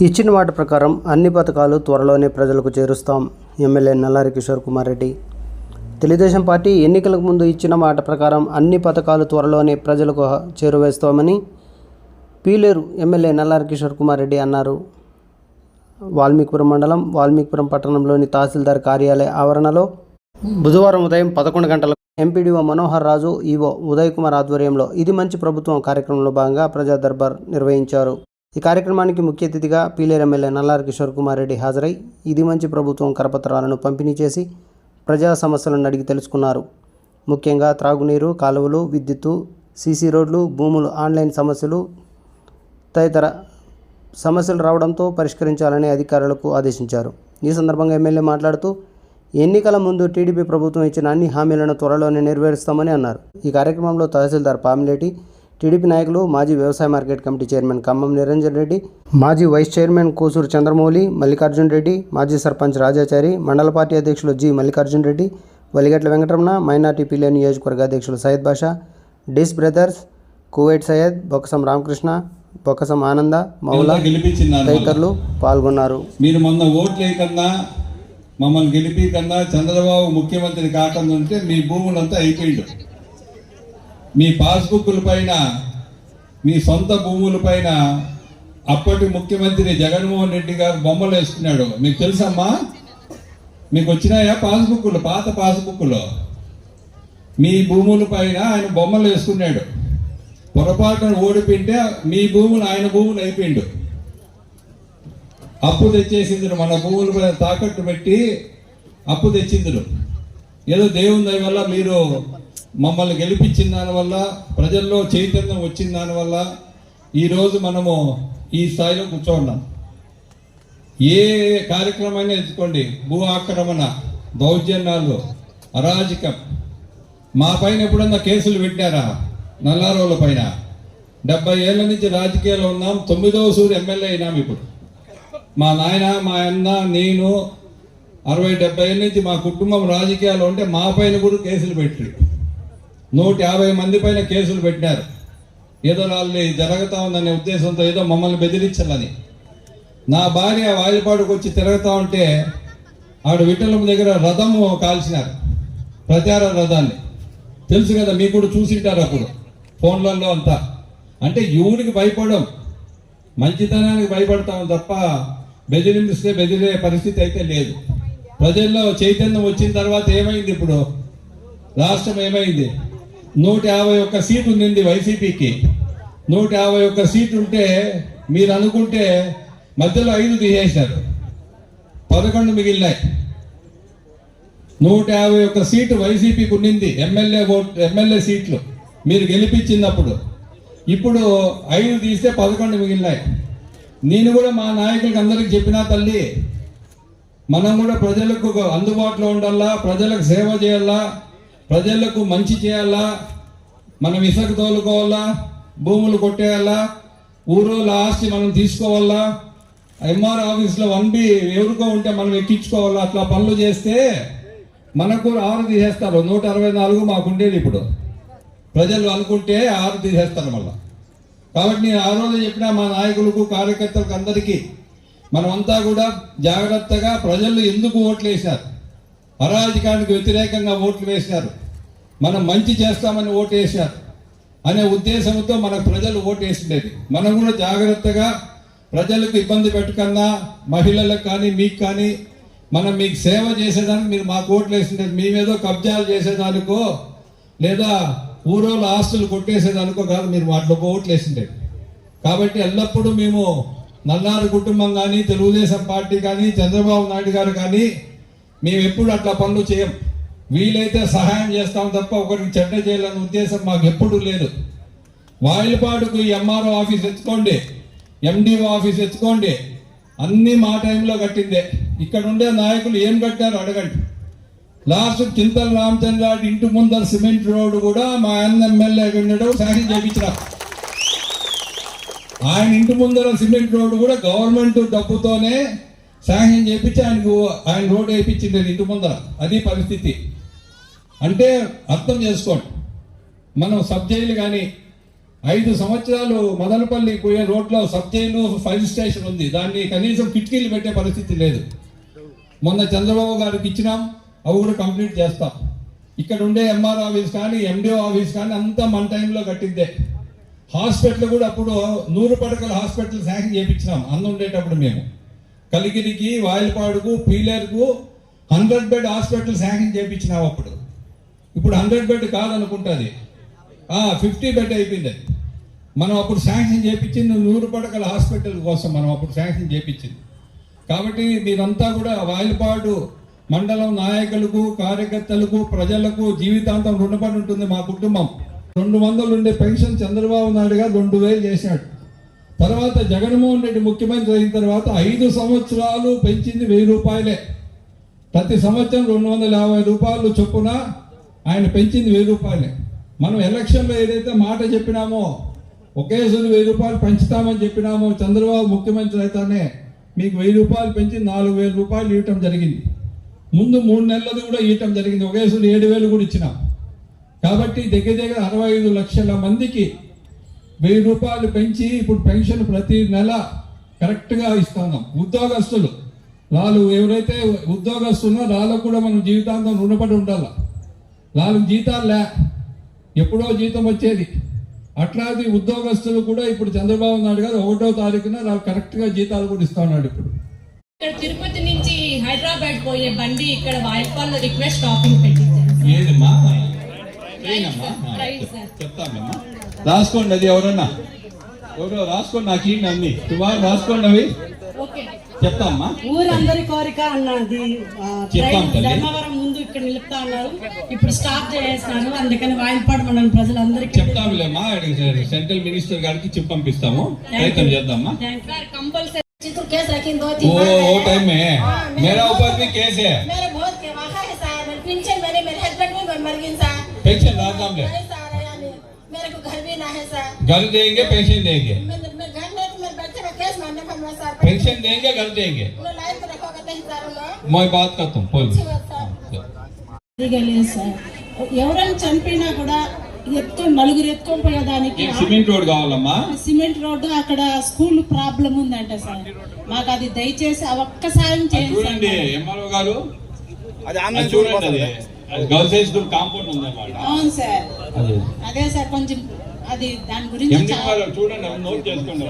ఇచ్చిన మాట ప్రకారం అన్ని పథకాలు త్వరలోనే ప్రజలకు చేరుస్తాం. ఎమ్మెల్యే నల్లారి కిషోర్ కుమార్ రెడ్డి. తెలుగుదేశం పార్టీ ఎన్నికలకు ముందు ఇచ్చిన మాట ప్రకారం అన్ని పథకాలు త్వరలోనే ప్రజలకు చేరువేస్తామని పీలేరు ఎమ్మెల్యే నల్లారి కిషోర్ కుమార్ రెడ్డి అన్నారు. వాల్మీకిపురం మండలం వాల్మీకిపురం పట్టణంలోని తహసీల్దార్ కార్యాలయ ఆవరణలో బుధవారం ఉదయం పదకొండు గంటలకు ఎంపీడీఓ మనోహర్ రాజు ఈవో ఉదయ్ కుమార్ ఆధ్వర్యంలో ఇది మంచి ప్రభుత్వం కార్యక్రమంలో భాగంగా ప్రజా దర్బార్ నిర్వహించారు. ఈ కార్యక్రమానికి ముఖ్య అతిథిగా పీలేరు ఎమ్మెల్యే నల్లారి కిషోర్ కుమార్ రెడ్డి హాజరై ఇది మంచి ప్రభుత్వం కరపత్రాలను పంపిణీ చేసి ప్రజా సమస్యలను అడిగి తెలుసుకున్నారు. ముఖ్యంగా త్రాగునీరు కాలువలు విద్యుత్తు సీసీ రోడ్లు భూములు ఆన్లైన్ సమస్యలు తదితర సమస్యలు రావడంతో పరిష్కరించాలని అధికారులకు ఆదేశించారు. ఈ సందర్భంగా ఎమ్మెల్యే మాట్లాడుతూ ఎన్నికల ముందు టీడీపీ ప్రభుత్వం ఇచ్చిన అన్ని హామీలను త్వరలోనే నెరవేరుస్తామని అన్నారు. ఈ కార్యక్రమంలో తహసీల్దార్ పామిలేటి టీడీపీ నాయకులు మాజీ వ్యవసాయ market committee chairman Khammam Niranjan Reddy మాజీ వైస్ చైర్మన్ కోసూరు చంద్రమౌళి మల్లికార్జున్ రెడ్డి మాజీ సర్పంచ్ రాజాచారి మండల పార్టీ అధ్యక్షులు జి మల్లికార్జున్ రెడ్డి వలిగట్ల వెంకటరమణ మైనార్టీ పిల్లే నియోజకవర్గ అధ్యక్షులు సయ్యద్ బాషా డిస్ బ్రదర్స్ కువైట్ సయ్యద్ బొక్కసం రామకృష్ణ బొక్కసం ఆనంద మౌలా తదితరులు పాల్గొన్నారు. మీరు మొన్న మమ్మల్ని గెలిపికన్నా చంద్రబాబు ముఖ్యమంత్రి కాకుండా ఉంటే మీ భూములంతా అయిపోయిండు. మీ పాస్బుక్ల పైన మీ సొంత భూముల పైన అప్పటి ముఖ్యమంత్రి జగన్మోహన్ రెడ్డి గారు బొమ్మలు వేసుకున్నాడు. మీకు తెలుసమ్మా? మీకు వచ్చినాయా పాస్బుక్లు పాత పాస్బుక్లు మీ భూముల పైన ఆయన బొమ్మలు వేసుకున్నాడు. పొరపాటున ఓడిపింటే మీ భూములు ఆయన భూములు అయిపోయిండు. అప్పు తెచ్చేసింది మన భూముల పైన తాకట్టు పెట్టి అప్పు తెచ్చింది ఏదో దేవుని దయ వల్ల మీరు మమ్మల్ని గెలిపించిన దానివల్ల ప్రజల్లో చైతన్యం వచ్చిన దానివల్ల ఈరోజు మనము ఈ స్థాయిలో కూర్చోన్నాం ఏ కార్యక్రమాన్ని ఎంచుకోండి. భూ ఆక్రమణ దౌర్జన్యాలు అరాజకం. మా పైన ఎప్పుడన్నా కేసులు పెట్టారా? నల్లారోల పైన. డెబ్బై ఏళ్ళ నుంచి రాజకీయాల్లో ఉన్నాం. తొమ్మిదవ సూర్య ఎమ్మెల్యే అయినాం ఇప్పుడు. మా నాయన మా అన్న నేను అరవై డెబ్బై ఏళ్ళ నుంచి మా కుటుంబం రాజకీయాలు ఉంటే మా పైన కూడా కేసులు పెట్టి నూట యాభై మంది పైన కేసులు పెట్టినారు. ఏదో వాళ్ళు జరుగుతా ఉందనే ఉద్దేశంతో ఏదో మమ్మల్ని బెదిరించాలని. నా భార్య వాయిపాడుకు వచ్చి తిరుగుతా ఉంటే ఆవిడ విఠలం దగ్గర రథము కాల్చినారు. ప్రచార రథాన్ని. తెలుసు కదా మీకు కూడా చూసింటారు అప్పుడు. ఫోన్లలో అంతా. అంటే యువుడికి భయపడం మంచితనానికి భయపడతాం తప్ప బెదిరిస్తే బెదిరే పరిస్థితి అయితే లేదు. ప్రజల్లో చైతన్యం వచ్చిన తర్వాత ఏమైంది ఇప్పుడు? రాష్ట్రం ఏమైంది? నూట యాభై ఒక్క సీటు ఉండింది వైసీపీకి. నూట యాభై ఒక్క సీటు ఉంటే మీరు అనుకుంటే మధ్యలో ఐదు తీసేశారు. పదకొండు మిగిలినాయి. నూట యాభై ఒక్క సీటు వైసీపీకి ఉండింది ఎమ్మెల్యే ఓట్ ఎమ్మెల్యే సీట్లు మీరు గెలిపించినప్పుడు. ఇప్పుడు ఐదు తీస్తే పదకొండు మిగిలినాయి. నేను కూడా మా నాయకులకు అందరికి చెప్పినా తల్లి మనం కూడా ప్రజలకు అందుబాటులో ఉండాలా ప్రజలకు సేవ చేయాలా ప్రజలకు మంచి చేయాలా? మనం ఇసుక తోలుకోవాలా? భూములు కొట్టేయాలా? ఊరోళ్ళ ఆస్తి మనం తీసుకోవాలా? ఎంఆర్ ఆఫీస్లో వన్ బి ఎవరికో ఉంటే మనం ఎక్కించుకోవాలా? అట్లా పనులు చేస్తే మనకు ఆరు తీసేస్తారు. నూట అరవై నాలుగు మాకు ఉండేది ఇప్పుడు. ప్రజలు అనుకుంటే ఆరు తీసేస్తారు మళ్ళా. కాబట్టి నేను ఆ రోజు చెప్పిన మా నాయకులకు కార్యకర్తలకు అందరికీ మనమంతా కూడా జాగ్రత్తగా ప్రజలు ఎందుకు ఓట్లు వేశారు అరాజకానికి వ్యతిరేకంగా ఓట్లు వేశారు. మనం మంచి చేస్తామని ఓటు వేశారు. అనే ఉద్దేశంతో మనకు ప్రజలు ఓటు వేసిండేది. మనం కూడా జాగ్రత్తగా ప్రజలకు ఇబ్బంది పెట్టకుండా మహిళలకు కానీ మీకు కానీ మనం మీకు సేవ చేసేదానికి మీరు మాకు ఓట్లు వేసిండేది. మేమేదో కబ్జాలు చేసేదానికో లేదా ఊరోళ్ళ ఆస్తులు కొట్టేసేదానికో కాదు మీరు వాటిలో ఓట్లు వేసిండేది. కాబట్టి ఎల్లప్పుడూ మేము నల్లారు కుటుంబం కానీ తెలుగుదేశం పార్టీ కానీ చంద్రబాబు నాయుడు గారు కానీ మేము ఎప్పుడు అట్లా పనులు చేయం. వీలైతే సహాయం చేస్తాం తప్ప ఒకరికి చెడ్డ చేయాలనే ఉద్దేశం మాకు ఎప్పుడు లేదు. వాయిలపాడుకు ఎంఆర్ఓ ఆఫీస్ ఎత్తుకోండి. ఎండిఓ ఆఫీస్ ఎత్తుకోండి. అన్నీ మా టైంలో కట్టిందే. ఇక్కడ ఉండే నాయకులు ఏం కట్టారు అడగండి. లాస్ట్ చింతల రామచంద్ర ఇంటి ముందర సిమెంట్ రోడ్డు కూడా మా అన్న ఎమ్మెల్యే ఉండడం శాంక్షన్ చేయించిన. ఆయన ఇంటి ముందర సిమెంట్ రోడ్డు కూడా గవర్నమెంట్ డబ్బుతోనే శాంక్షన్ చేయించి ఆయనకు ఆయన రోడ్డు వేయించింది ఇంటి ముందర. అది పరిస్థితి. అంటే అర్థం చేసుకోండి. మనం సబ్జైలు కానీ ఐదు సంవత్సరాలు మదనపల్లి పోయే రోడ్లో సబ్ జైలు ఫైర్ స్టేషన్ ఉంది. దాన్ని కనీసం కిటికీలు పెట్టే పరిస్థితి లేదు. మొన్న చంద్రబాబు గారికి ఇచ్చినాం. అవి కూడా కంప్లీట్ చేస్తాం. ఇక్కడ ఉండే ఎంఆర్ ఆఫీస్ కానీ ఎండిఓ ఆఫీస్ కానీ అంతా మన టైంలో కట్టిద్దే హాస్పిటల్ కూడా అప్పుడు నూరు పడకల హాస్పిటల్ శాంక్షన్ చేయించినాం అందం ఉండేటప్పుడు మేము. కలిగిరికి వాయిల్పాడుకు పీలేరుకు హండ్రెడ్ బెడ్ హాస్పిటల్ శాంక్షన్ చేయించినావు అప్పుడు. ఇప్పుడు హండ్రెడ్ బెడ్ కాదనుకుంటుంది. ఫిఫ్టీ బెడ్ అయిపోయింది. అది. మనం అప్పుడు శాంక్షన్ చేయించింది నూరు పడకల హాస్పిటల్ కోసం మనం అప్పుడు శాంక్షన్ చేయించింది కాబట్టి మీరంతా కూడా వాయిల్పాడు మండలం నాయకులకు కార్యకర్తలకు ప్రజలకు జీవితాంతం రుణపడి ఉంటుంది మా కుటుంబం. రెండు వందలు ఉండే పెన్షన్ చంద్రబాబు నాయుడుగా రెండు వేలు చేశాడు. తర్వాత జగన్మోహన్ రెడ్డి ముఖ్యమంత్రి అయిన తర్వాత ఐదు సంవత్సరాలు పెంచింది వెయ్యి రూపాయలే. ప్రతి సంవత్సరం రెండు వందల యాభై రూపాయలు చొప్పున ఆయన పెంచింది వెయ్యి రూపాయలే. మనం ఎలక్షన్లో ఏదైతే మాట చెప్పినామో ఒకేసారి వెయ్యి రూపాయలు పెంచుతామని చెప్పినామో చంద్రబాబు ముఖ్యమంత్రి అయితేనే మీకు వెయ్యి రూపాయలు పెంచి నాలుగు వేల రూపాయలు ఇవ్వటం జరిగింది. ముందు మూడు నెలలది కూడా ఇవ్వటం జరిగింది. ఒకేసారి ఏడు వేలు కూడా ఇచ్చినాం. కాబట్టి దగ్గర దగ్గర అరవై ఐదు లక్షల మందికి వెయ్యి రూపాయలు పెంచి ఇప్పుడు పెన్షన్ ప్రతి నెల కరెక్ట్గా ఇస్తున్నాం ఉద్యోగస్తులు. వాళ్ళు ఎవరైతే ఉద్యోగస్తుల్లో వాళ్ళకు కూడా మనం జీవితాంతం రుణపడి ఉండాలి. వాళ్ళకి జీతాలు లే. ఎప్పుడో జీతం వచ్చేది. అట్లాంటి ఉద్యోగస్తులు కూడా ఇప్పుడు చంద్రబాబు నాయుడు గారు ఒకటో తారీఖున వాళ్ళు కరెక్ట్గా జీతాలు కూడా ఇస్తా ఉన్నాడు ఇప్పుడు. ఇక్కడ తిరుపతి నుంచి హైదరాబాద్ పోయే బండి ఇక్కడ వాయిపాల్లో రిక్వెస్ట్ స్టాపింగ్ పెట్టించారు ఏదమ్మా ఏనమ్మా? Right sir. చెప్తామమ్మా రాసుకోండి అది ఎవరన్నా ఎవరో రాసుకోండి నాకు ఈ అన్ని సుమారు రాసుకోండి అవి ఓకే చెప్తామ్మా ఊరందరి కోరిక అన్నది ఆ, చెప్తాం ట్రైన్ తల్లి. ధర్మవరం ముందు ఇక్కడ నిలుపుతా ఉన్నారు ఇప్పుడు స్టాప్ చేస్తున్నారు అందుకని వాయిల్పాడు మండలం ప్రజలందరికీ చెప్తాములేమ్మా సెంట్రల్ మినిస్టర్ గారికి చెప్పి పంపిస్తాము ప్రయత్నం చేద్దామా సార్ కంపల్సరీ चित्र केस रखी दो वो तीन बार वो है। टाइम में हाँ, मेरे मेरा बहुत- ऊपर भी केस है पेंशन राजनाम ले नहीं साहब यानी मेरे को घर भी ना है साहब घर देंगे पेंशन देंगे मैं मैं घर में तो मेरे बच्चे का केस मारने पर मैं साहब पेंशन देंगे घर देंगे उन्हें लाइन पे रखोगे नहीं साहब लोग मैं बात करता हूँ बोल अच्छी बात साहब దిగలేదు సార్ ఎవరైనా చనిపోయినా కూడా ఎత్తు నలుగురు ఎత్తుకొని పోయేదానికి एक सीमेंट रोड కావాలమ్మా సిమెంట్ రోడ్డు అక్కడ స్కూల్ ప్రాబ్లం ఉందంట సార్ మాకు అది దయచేసి ఆ ఒక్క సాయం అది చేయండి చూడండి గర్ల్స్ హై స్కూల్ కాంపౌండ్ ఉంది అన్నమాట అవును సార్. అది. సార్ కొంచెం అది దాని గురించి చూడండి నోట్ చేసుకోండి.